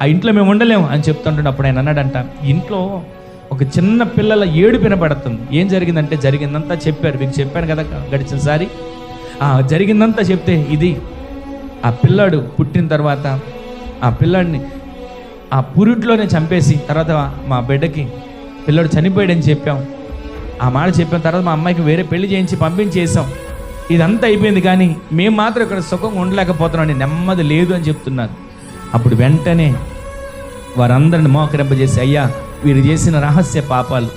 ఆ ఇంట్లో మేము ఉండలేము అని చెప్తుంటే అప్పుడు ఆయన అన్నాడంట ఇంట్లో ఒక చిన్న పిల్లల ఏడు వినపడుతుంది. ఏం జరిగిందంటే జరిగిందంతా చెప్పారు. మీకు చెప్పాను కదా గడిచినసారి జరిగిందంతా చెప్తే ఇది. ఆ పిల్లాడు పుట్టిన తర్వాత ఆ పిల్లాడిని ఆ పురిట్లోనే చంపేసి తర్వాత మా బిడ్డకి పిల్లడు చనిపోయాడని చెప్పాం. ఆ మాట చెప్పిన తర్వాత మా అమ్మాయికి వేరే పెళ్ళి చేయించి పంపించేసాం ఇదంతా అయిపోయింది కానీ మేము మాత్రం ఇక్కడ సుఖంగా ఉండలేకపోతున్నాం నెమ్మది లేదు అని చెప్తున్నారు. అప్పుడు వెంటనే వారందరిని మోకరింపజేసి అయ్యా వీరు చేసిన రహస్య పాపాలు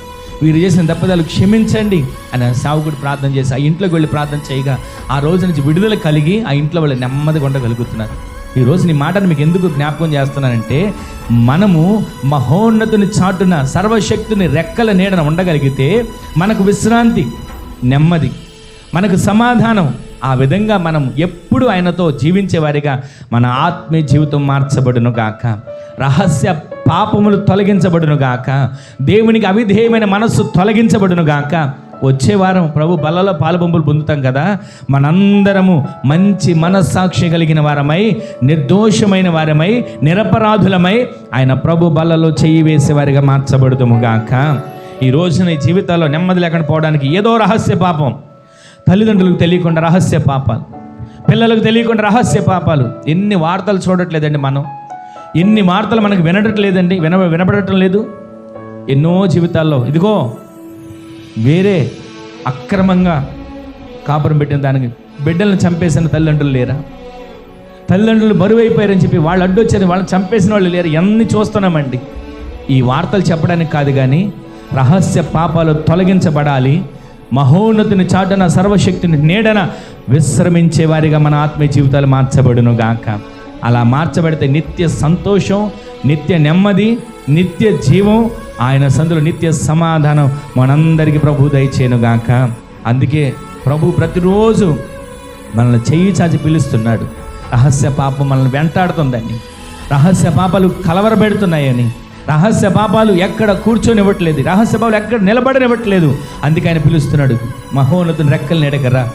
వీరు చేసిన తప్పదాలు క్షమించండి అని సావుకుడు ప్రార్థన చేసి ఆ ఇంట్లోకి వెళ్ళి ప్రార్థన చేయగా ఆ రోజు నుంచి విడుదల కలిగి ఆ ఇంట్లో వాళ్ళు నెమ్మదిగా ఉండగలుగుతున్నారు. ఈ నీ మాటను మీకు ఎందుకు జ్ఞాపకం చేస్తున్నానంటే మనము మహోన్నతుని చాటున సర్వశక్తుని రెక్కల నీడన ఉండగలిగితే మనకు విశ్రాంతి నెమ్మది మనకు సమాధానం ఆ విధంగా మనం ఎప్పుడు ఆయనతో జీవించేవారిగా మన ఆత్మీయ జీవితం మార్చబడును గాక. రహస్య పాపములు తొలగించబడును గాక. దేవునికి అవిధేయమైన మనస్సు తొలగించబడును గాక. వచ్చే వారం ప్రభు బలలో పాలుబొంపులు పొందుతాం కదా. మనందరము మంచి మనస్సాక్షి కలిగిన వారమై నిర్దోషమైన వారమై నిరపరాధులమై ఆయన ప్రభు బలలో చేయి వేసేవారిగా మార్చబడుదుము గాక. ఈ రోజున ఈ జీవితాల్లో నెమ్మది లేకుండా పోవడానికి ఏదో రహస్య పాపం. తల్లిదండ్రులకు తెలియకుండా రహస్య పాపాలు. పిల్లలకు తెలియకుండా రహస్య పాపాలు. ఎన్ని వార్తలు చూడట్లేదండి మనం. ఎన్ని వార్తలు మనకు వినట్లేదండి విన వినపడటం లేదు. ఎన్నో జీవితాల్లో. ఇదిగో వేరే అక్రమంగా కాపురం పెట్టిన దానికి బిడ్డలను చంపేసిన తల్లిదండ్రులు లేరా? తల్లిదండ్రులు బరువు అయిపోయారని చెప్పి వాళ్ళు అడ్డొచ్చారు. వాళ్ళని చంపేసిన వాళ్ళు లేరు. ఎన్ని చూస్తున్నామండి? ఈ వార్తలు చెప్పడానికి కాదు కానీ రహస్య పాపాలు తొలగించబడాలి. మహోన్నతిని చాటున సర్వశక్తిని నీడన విశ్రమించే వారిగా మన ఆత్మీయ జీవితాలు మార్చబడును గాక అలా మార్చబడితే నిత్య సంతోషం నిత్య నెమ్మది నిత్య జీవం ఆయన సందులో నిత్య సమాధానం మనందరికీ ప్రభు దయచేయను గాక అందుకే ప్రభు ప్రతిరోజు మనల్ని చెయ్యి చాచి పిలుస్తున్నాడు. రహస్య పాపం మనల్ని వెంటాడుతుందని రహస్య పాపాలు కలవరబెడుతున్నాయని రహస్య పాపాలు ఎక్కడ కూర్చొనివ్వట్లేదు. రహస్య పాపాలు ఎక్కడ నిలబడనివ్వట్లేదు. అందుకే ఆయన పిలుస్తున్నాడు మహోన్నతుని రెక్కలు నెడగరా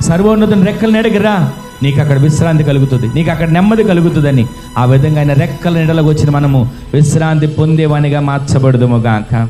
సర్వోన్నతుని రెక్కలు నెడగరా నీకు అక్కడ విశ్రాంతి కలుగుతుంది. నీకు అక్కడ నెమ్మది కలుగుతుందని. ఆ విధంగా ఆయన రెక్కల నెడలకు వచ్చిన మనము విశ్రాంతి పొందేవానిగా మార్చబడదుము గాక.